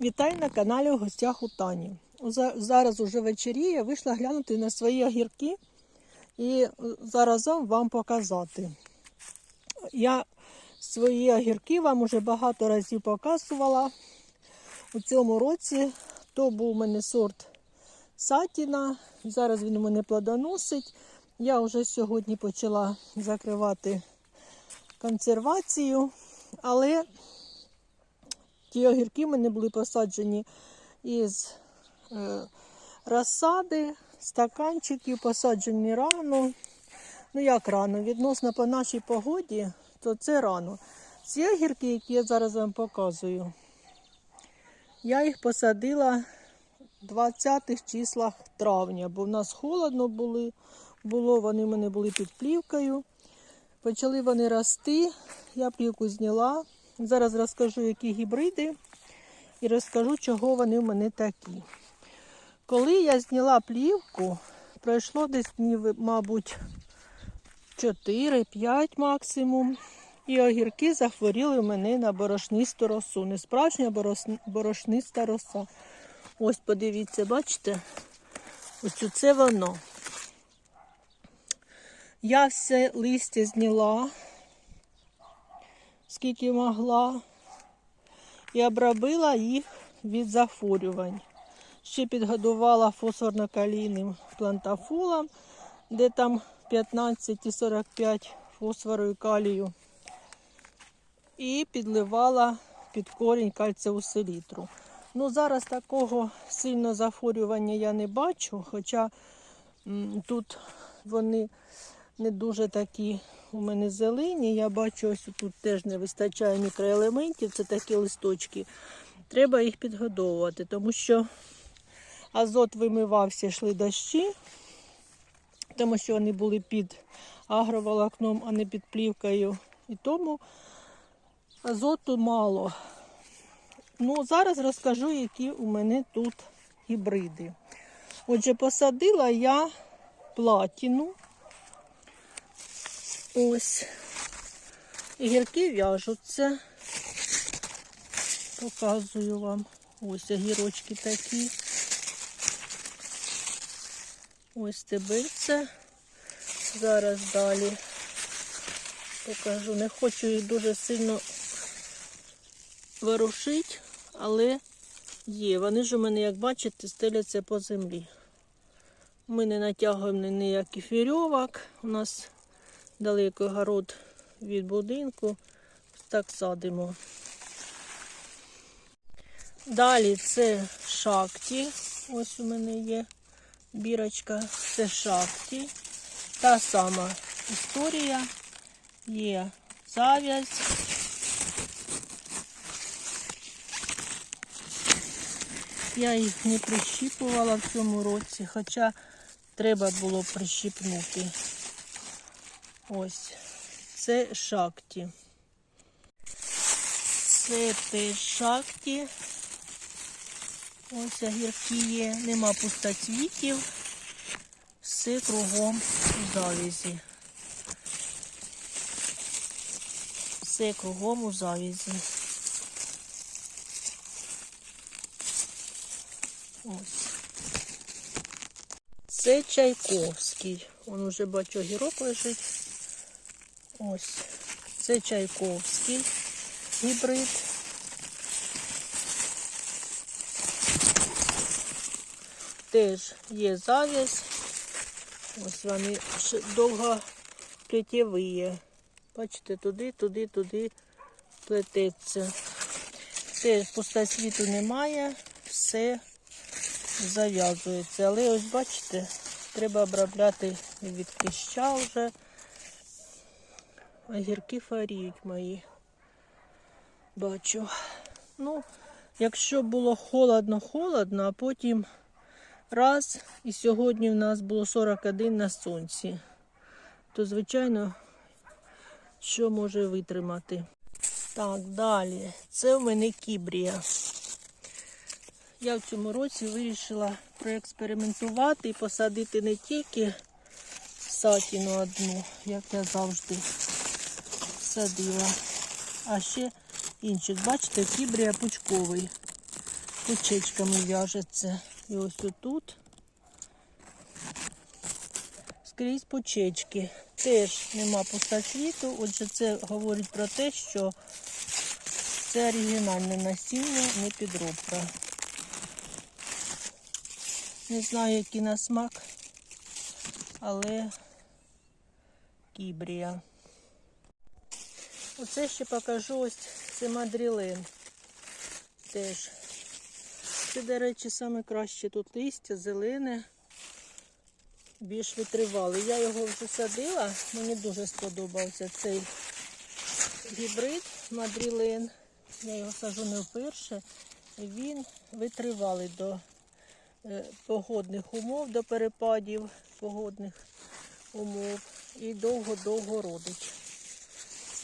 Вітаю на каналі у гостях у Тані. Зараз уже вечеріє, вийшла глянути на свої огірки і е, заразом вам показати. Я свої огірки вам уже багато разів показувала. У цьому році то був у мене сорт Сатіна. Зараз він у мене плодоносить. Я вже сьогодні почала закривати консервацію, але Ті огірки в мене були посаджені із е, розсади, стаканчиків, посаджені рано. Ну як рано? Відносно по нашій погоді, то це рано. Ці огірки, які я зараз вам показую, я їх посадила в 20-х числах травня, бо в нас холодно були, було, вони в мене були під плівкою. Почали вони рости, я плівку зняла. Зараз розкажу, які гібриди, і розкажу, чого вони в мене такі. Коли я зняла плівку, пройшло десь днів, мабуть, 4-5 максимум. І огірки захворіли в мене на борошнисту росу. Не справжня борошниста роса. Ось подивіться, бачите? Ось це воно. Я все листя зняла, скільки могла, і обробила їх від захворювань. Ще підгодувала фосфорно-калійним плантафулом, де там 15 і 45 фосфору і калію. І підливала під корінь кальцеву селітру. Ну, зараз такого сильного захворювання я не бачу, хоча тут вони не дуже такі у мене зелені. Я бачу, ось тут теж не вистачає мікроелементів, це такі листочки. Треба їх підгодовувати, тому що азот вимивався, йшли дощі, тому що вони були під агроволокном, а не під плівкою. І тому азоту мало. Ну, зараз розкажу, які у мене тут гібриди. Отже, посадила я платіну. Ось. Гірки в'яжуться. Показую вам. Ось огірочки такі. Ось стебельце. Зараз далі покажу. Не хочу їх дуже сильно ворушити, але є. Вони ж у мене, як бачите, стеляться по землі. Ми не натягуємо ніяких вірьовок. У нас далеко город від будинку. Так садимо. Далі це шахті. Ось у мене є бірочка. Це шахті. Та сама історія. Є зав'язь. Я їх не прищіпувала в цьому році, хоча треба було прищіпнути. Ось. Це шахті. Це теж шахті. Ось огірки є. Нема пустоцвітів. Все кругом у завязі. Все кругом у завязі. Ось. Це Чайковський. Он уже бачу огірок лежить. Ось. Це Чайковський гібрид. Теж є зав'язь. Ось вони довго плетєві. Бачите, туди, туди, туди плететься. Теж пустоцвіту немає, все зав'язується. Але ось бачите, треба обробляти від кліща вже. Огірки фаріють мої. Бачу. Ну, якщо було холодно-холодно, а потім раз, і сьогодні в нас було 41 на сонці, то, звичайно, що може витримати. Так, далі. Це в мене кібрія. Я в цьому році вирішила проекспериментувати і посадити не тільки сатіну одну, як я завжди садила, а ще інших. Бачите, кібрія пучковий. Пучечками в'яжеться. І ось тут. Скрізь пучечки. Теж нема пустоцвіту. Отже, це говорить про те, що це оригінальне насіння, не підробка. Не знаю, який на смак, але кібрія. Оце ще покажу ось це мадрілен. Теж. Це, до речі, саме краще тут листя, зелене, більш витривале. Я його вже садила, мені дуже сподобався цей гібрид мадрілен. Я його сажу не вперше. Він витривалий до е, погодних умов, до перепадів погодних умов і довго-довго родить.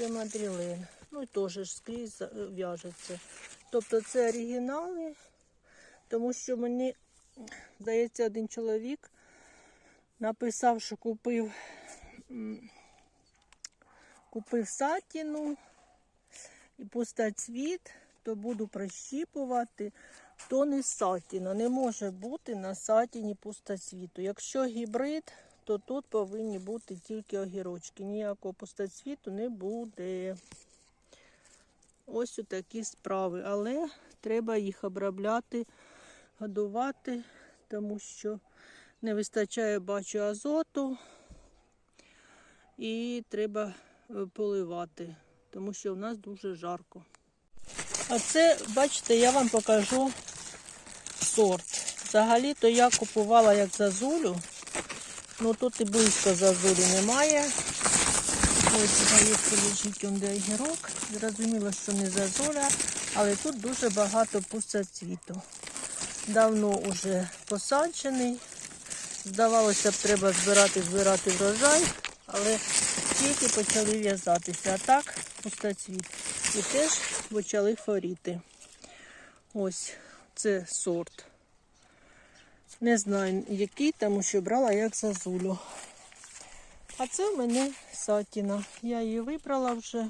Це мадрілен. Ну і теж скрізь в'яжеться. Тобто це оригінали, тому що мені, здається, один чоловік написав, що купив, купив сатіну і пустоцвіт, то буду прищіпувати, то не сатіна. Не може бути на сатіні пустоцвіту. Якщо гібрид, то тут повинні бути тільки огірочки. Ніякого пустоцвіту не буде. Ось такі справи. Але треба їх обробляти, годувати, тому що не вистачає, бачу, азоту. І треба е, поливати, тому що в нас дуже жарко. А це, бачите, я вам покажу сорт. Взагалі-то я купувала як зазулю. Ну тут і близько зазулі немає. Ось здається, лежить огірок. Зрозуміло, що не зазуля, але тут дуже багато пустоцвіту. Давно вже посаджений. Здавалося б, треба збирати, збирати врожай, але тільки почали в'язатися. А так пустоцвіт. І теж почали хворіти. Ось це сорт. Не знаю який, тому що брала як зазулю. А це в мене сатіна. Я її вибрала вже.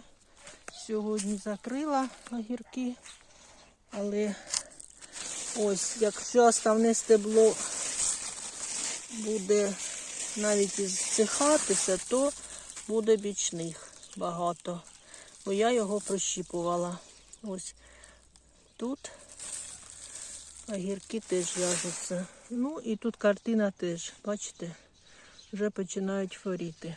Сьогодні закрила огірки. Але ось, якщо основне стебло буде навіть зсихатися, то буде бічних багато. Бо я його прощіпувала. Ось тут огірки теж в'яжуться. Ну і тут картина теж, бачите, вже починають хворіти.